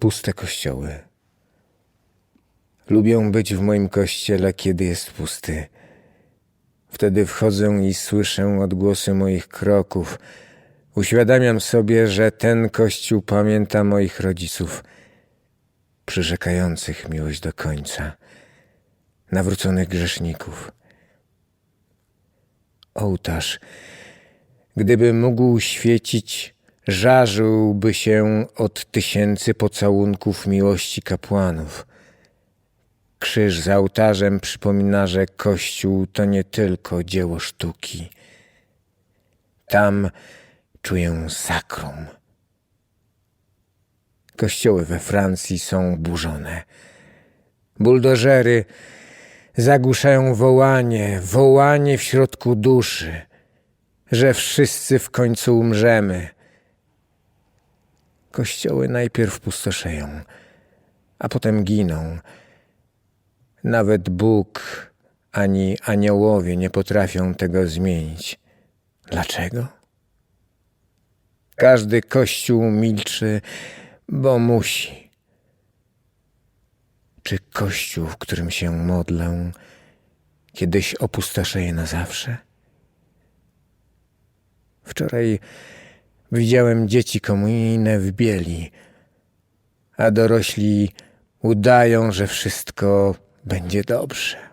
puste kościoły. Lubię być w moim kościele, kiedy jest pusty. Wtedy wchodzę i słyszę odgłosy moich kroków. Uświadamiam sobie, że ten kościół pamięta moich rodziców, przyrzekających miłość do końca, nawróconych grzeszników. Ołtarz, gdyby mógł świecić, żarzyłby się od tysięcy pocałunków miłości kapłanów. Krzyż za ołtarzem przypomina, że Kościół to nie tylko dzieło sztuki. Tam czuję sakrum. Kościoły we Francji są burzone. Buldożery zagłuszają wołanie, wołanie w środku duszy, że wszyscy w końcu umrzemy. Kościoły najpierw pustoszeją, a potem giną. Nawet Bóg ani aniołowie nie potrafią tego zmienić. Dlaczego? Każdy kościół milczy, bo musi. Czy kościół, w którym się modlę, kiedyś opustoszeje na zawsze? Wczoraj widziałem dzieci komunijne w bieli, a dorośli udają, że wszystko będzie dobrze.